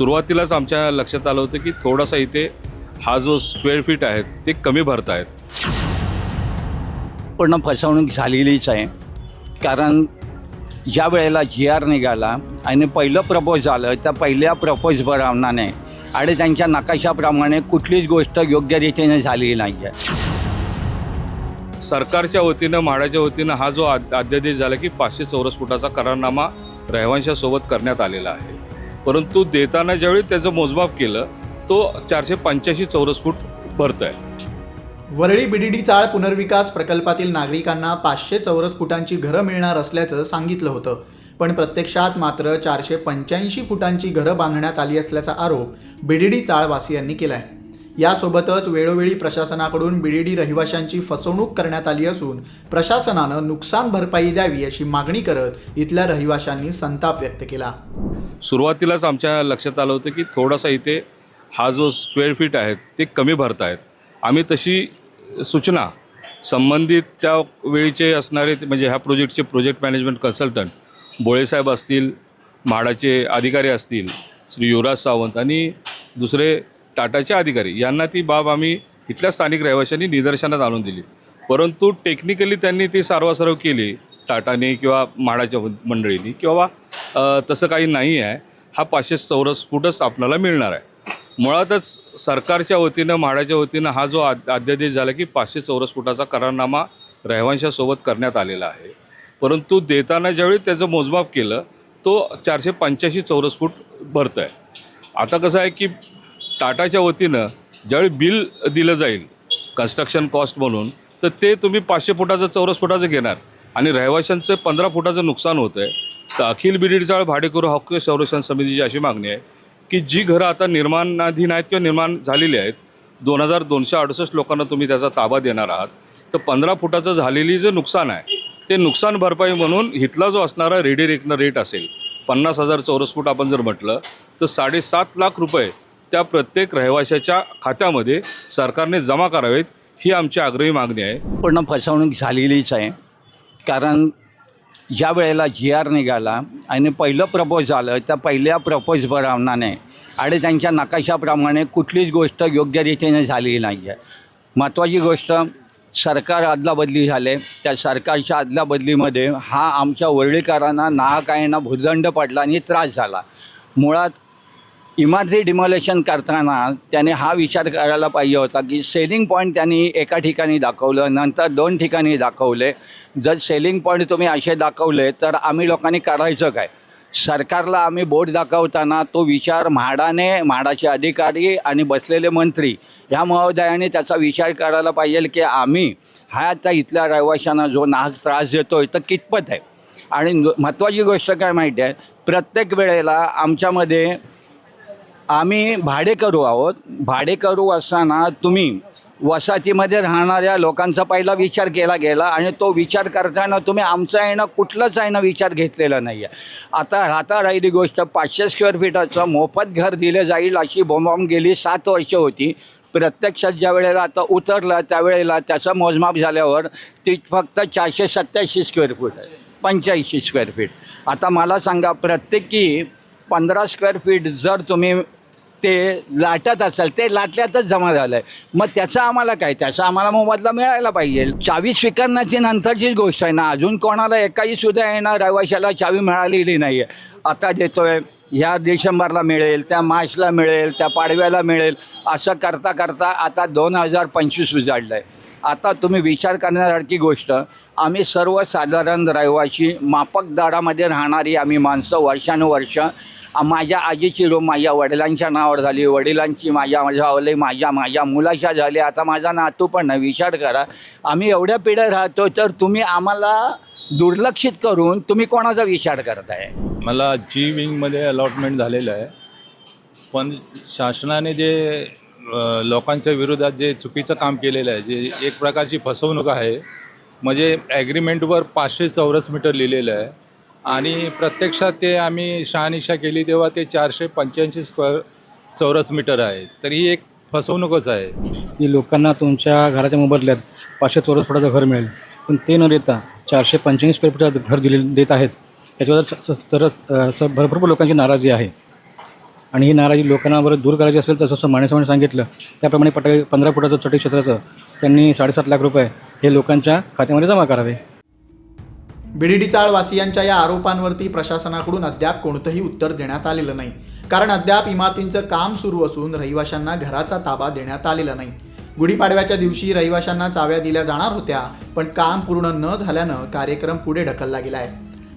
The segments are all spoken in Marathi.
सुरुवातीलाच आमच्या लक्षात आलं होतं की थोडासा इथे हा जो स्क्वेअर फीट आहे ते कमी भरतायत. पूर्ण फसवणूक झालेलीच आहे. कारण ज्या वेळेला जी आर निघाला आणि पहिलं प्रपोज झालं त्या पहिल्या प्रपोज प्रमाणे आणि त्यांच्या नकाशाप्रमाणे कुठलीच गोष्ट योग्य रीतीने झालेली नाही आहे सरकारच्या वतीनं म्हाडाच्या वतीनं हा जो अध्यादेश झाला की पाचशे चौरस फुटाचा करारनामा रहिवाशांसोबत करण्यात आलेला आहे. परंतु देताना ज्यावेळी त्याचं मोजमाप केलं तो चारशे पंच्याऐंशी चौरस फूट भरत आहे वरळी बीडीडी चाळ पुनर्विकास प्रकल्पातील नागरिकांना पाचशे चौरस फुटांची घरं मिळणार असल्याचं सांगितलं होतं. पण प्रत्यक्षात मात्र चारशे पंच्याऐंशी फुटांची घरं बांधण्यात आली असल्याचा आरोप बीडीडी चाळवासियांनी केलाय. यासोबतच वेळोवेळी प्रशासनाकडून बीडीडी रहिवाशांची फसवणूक करण्यात आली असून प्रशासनानं नुकसान भरपाई द्यावी अशी मागणी करत इथल्या रहिवाशांनी संताप व्यक्त केला. सुरुवातीलाच आमच्या लक्षात आलं होतं की थोडासा इथे हा जो स्क्वेअर फीट आहे ते कमी भरत आहेत आम्ही तशी सूचना संबंधित त्या वेळीचे असणारे म्हणजे ह्या प्रोजेक्टचे प्रोजेक्ट मॅनेजमेंट कन्सल्टंट बोळेसाहेब असतील म्हाडाचे अधिकारी असतील श्री युवराज सावंत आणि दुसरे टाटाचे अधिकारी यांना ती बाब आम्ही इथल्या स्थानिक रहिवाशांनी निदर्शनात आणून दिली. परंतु टेक्निकली त्यांनी ती सारवासारव केली टाटाने किंवा म्हाडाच्या मंडळींनी किंवा तसं काही नाही आहे. हा पाचशे चौरस फूटच आपल्याला मिळणार आहे. मुळातच सरकारच्या वतीनं म्हाडाच्या वतीनं हा जो आद- अध्यादेश झाला की पाचशे चौरस फुटाचा करारनामा रहिवांशासोबत करण्यात आलेला आहे. परंतु देताना ज्यावेळी त्याचं मोजमाप केलं तो चारशे पंच्याऐंशी चौरस फूट भरतं आहे आता कसं आहे की टाटाच्या वतीनं ज्यावेळी बिल दिलं जाईल कन्स्ट्रक्शन कॉस्ट म्हणून तर ते तुम्ही पाचशे फुटाचं चौरस फुटाचं घेणार. आणि रहिवाशांचं पंधरा फुटाचं नुकसान होतं आहे तर अखिल बिडीडचाळ भाडेकरू हक्क संरक्षण समितीची अशी मागणी आहे की जी घरं आता निर्माणाधीन आहेत किंवा निर्माण झालेली आहेत दोन हजार दोनशे अडुसष्ट लोकांना तुम्ही त्याचा ताबा देणार आहात. तर पंधरा फुटाचं झालेली जे नुकसान आहे ते नुकसान भरपाई म्हणून इथला जो असणारा रेडी रेकनं रेट असेल पन्नास हजार चौरस फूट आपण जर म्हटलं तर साडेसात लाख रुपये त्या प्रत्येक रहिवाशाच्या खात्यामध्ये सरकारने जमा करावेत ही आमची आग्रही मागणी आहे. पूर्ण फसवणूक झालेलीच आहे. कारण ज्या वेळेला जी आर निघाला आणि पहिलं प्रपोज झालं त्या पहिल्या प्रपोज प्रमाणे आणि त्यांच्या नकाशाप्रमाणे कुठलीच गोष्ट योग्य रीतीने झालेली नाही आहे. महत्त्वाची गोष्ट सरकार अदलाबदली झाले. त्या सरकारच्या अदलाबदलीमध्ये हा आमच्या वर्ळीकरांना नाहकायांना भुर्दंड पडला आणि त्रास झाला. मुळात इमारती डिमॉलेशन करताना त्याने हा विचार करायला पाहिजे होता की सेलिंग पॉईंट त्यांनी एका ठिकाणी दाखवलं नंतर दोन ठिकाणी दाखवले. जर सेलिंग पॉईंट तुम्ही असे दाखवले तर आम्ही लोकांनी करायचं काय? सरकारला आम्ही बोर्ड दाखवताना तो विचार म्हाडाने म्हाडाचे अधिकारी आणि बसलेले मंत्री ह्या महोदयाने त्याचा विचार करायला पाहिजे की आम्ही हा आता इथल्या रहिवाशांना जो नाहक त्रास देतो आहे तर कितपत आहे? आणि महत्त्वाची गोष्ट काय माहिती आहे? प्रत्येक वेळेला आमच्यामध्ये आम्ही भाडेकरू आहोत. भाडेकरू असताना तुम्ही वसाहतीमध्ये राहणाऱ्या लोकांचा पहिला विचार केला गेला आणि तो विचार करताना तुम्ही आमचा आहे ना कुठलंच आहे ना विचार घेतलेला नाही आहे आता राहता राहिली गोष्ट पाचशे स्क्वेअर फीटाचं मोफत घर दिलं जाईल अशी बोंबाम गेली सात वर्ष होती. प्रत्यक्षात ज्या वेळेला आता उतरलं त्यावेळेला त्याचं मोजमाप झाल्यावर ती फक्त चारशे सत्याऐंशी स्क्वेअर फूट आहे पंच्याऐंशी स्क्वेअर फीट आता मला सांगा प्रत्येकी पंधरा स्क्वेअर फीट जर तुम्ही ते लाटत असाल ते लाटल्यातच जमा झालं आहे मग त्याचा आम्हाला काय? त्याचा आम्हाला मोबदला मिळायला पाहिजे. चावी स्वीकारण्याची नंतरचीच गोष्ट आहे ना. अजून कोणाला एकाही सुद्धा येणार रहिवाशाला चावी मिळालेली नाही आहे आता देतोय ह्या डिसेंबरला मिळेल त्या मार्चला मिळेल त्या पाडव्याला मिळेल. असं करता करता आता दोन हजार पंचवीस उजाडलं आहे आता तुम्ही विचार करण्यासारखी गोष्ट आम्ही सर्वसाधारण रहिवाशी मापक दरामध्ये राहणारी आम्ही माणसं वर्षानुवर्ष माझ्या आजीची रूम माझ्या वडिलांच्या नावावर झाली. वडिलांची माझ्या माझ्या माझ्या माझ्या मुलाच्या झाली. आता माझा नातू पण नाही विचार करा. आम्ही एवढ्या पिढ्या राहतो तर तुम्ही आम्हाला दुर्लक्षित करून तुम्ही कोणाचा विचार करताय? मला जी विंगमध्ये अलॉटमेंट झालेलं आहे. पण शासनाने जे लोकांच्या विरोधात जे चुकीचं काम केलेलं आहे जे एक प्रकारची फसवणूक आहे म्हणजे ॲग्रीमेंटवर पाचशे चौरस मीटर लिहिलेलं आहे. आणि प्रत्यक्षात ते आम्ही शहानिशा केली तेव्हा ते चारशे पंच्याऐंशी स्क्वेअर चौरस मीटर आहे. तर ही एक फसवणूकच आहे. की लोकांना तुमच्या घराच्या मोबदल्यात पाचशे चौरस फुटाचं घर मिळेल. पण ते न देता चारशे पंच्याऐंशी स्क्वेअर फुटाचं घर दिले देत आहेत. त्याच्यावर स- स- तर अ, स- भरपूर लोकांची नाराजी आहे. आणि ही नाराजी लोकांना बरं दूर करायची असेल तर जसं माणसाने सांगितलं. त्याप्रमाणे पट पंधरा फुटाचं चटी क्षेत्राचं त्यांनी साडेसात लाख रुपये हे लोकांच्या खात्यामध्ये जमा करावे. बीडीडी चाळवासियांच्या या आरोपांवरती प्रशासनाकडून अद्याप कोणतंही उत्तर देण्यात आलेलं नाही. कारण अद्याप इमारतींचं काम सुरू असून रहिवाशांना घराचा ताबा देण्यात आलेला नाही. गुढीपाडव्याच्या दिवशी रहिवाशांना चाव्या दिल्या जाणार होत्या पण काम पूर्ण न झाल्यानं कार्यक्रम पुढे ढकलला गेलाय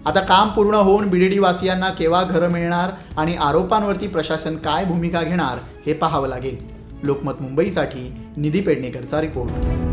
आता काम पूर्ण होऊन बीडीडी वासियांना केव्हा घरं मिळणार आणि आरोपांवरती प्रशासन काय भूमिका घेणार हे पाहावं लागेल. लोकमत मुंबईसाठी निधी पेडणेकरचा रिपोर्ट.